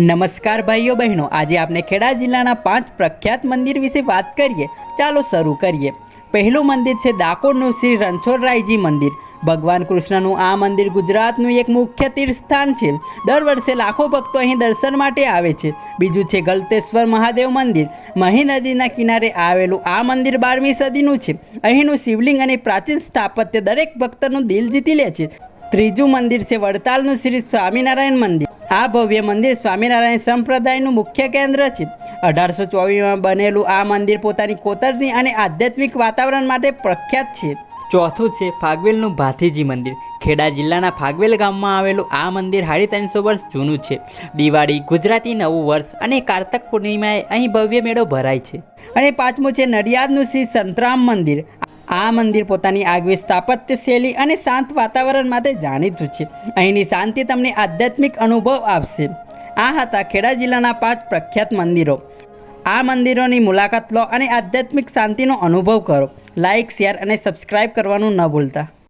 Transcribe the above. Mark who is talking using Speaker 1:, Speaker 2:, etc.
Speaker 1: નમસ્કાર ભાઈઓ બહેનો, આજે આપણે ખેડા જિલ્લાના પાંચ પ્રખ્યાત મંદિર વિશે વાત કરીએ. ચાલો શરૂ કરીએ. પહેલું મંદિર છે ડાકોરનું શ્રી રણછોડરાયજી મંદિર. ભગવાન કૃષ્ણનું આ મંદિર ગુજરાતનું એક મુખ્ય તીર્થસ્થાન છે. દર વર્ષે લાખો ભક્તો અહીં દર્શન માટે આવે છે. બીજું છે ગલતેશ્વર મહાદેવ મંદિર. મહી નદીના કિનારે આવેલું આ મંદિર બારમી સદીનું છે. અહીંનું શિવલિંગ અને પ્રાચીન સ્થાપત્ય દરેક ભક્તનું દિલ જીતી લે છે. ત્રીજું મંદિર છે વડતાલનું શ્રી સ્વામિનારાયણ મંદિર. આ ભવ્ય મંદિર સ્વામિનારાયણ સંપ્રદાયનું મુખ્ય કેન્દ્ર છે. અઢારસો ચોવીસમાં બનેલું આ મંદિર પોતાની કોતરણી અને આધ્યાત્મિક વાતાવરણ માટે પ્રખ્યાત છે. ચોથું છે ફાગવેલનું ભાથીજી મંદિર. ખેડા જિલ્લાના ફાગવેલ ગામમાં આવેલું આ મંદિર સાડી ત્રણસો વર્ષ જૂનું છે. દિવાળી ગુજરાતી નવું વર્ષ અને કારતક પૂર્ણિમાએ અહીં ભવ્ય મેળો ભરાય છે. અને પાંચમું છે નડિયાદનું શ્રી સંતરામ મંદિર. આ મંદિર પોતાની આગવી સ્થાપત્ય શૈલી અને શાંત વાતાવરણ માટે જાણીતું છે. અહીંની શાંતિ તમને આધ્યાત્મિક અનુભવ આપશે. આ હતા ખેડા જિલ્લાના પાંચ પ્રખ્યાત મંદિરો. આ મંદિરોની મુલાકાત લો અને આધ્યાત્મિક શાંતિનો અનુભવ કરો. લાઇક શેર અને સબસ્ક્રાઇબ કરવાનું ન ભૂલતા.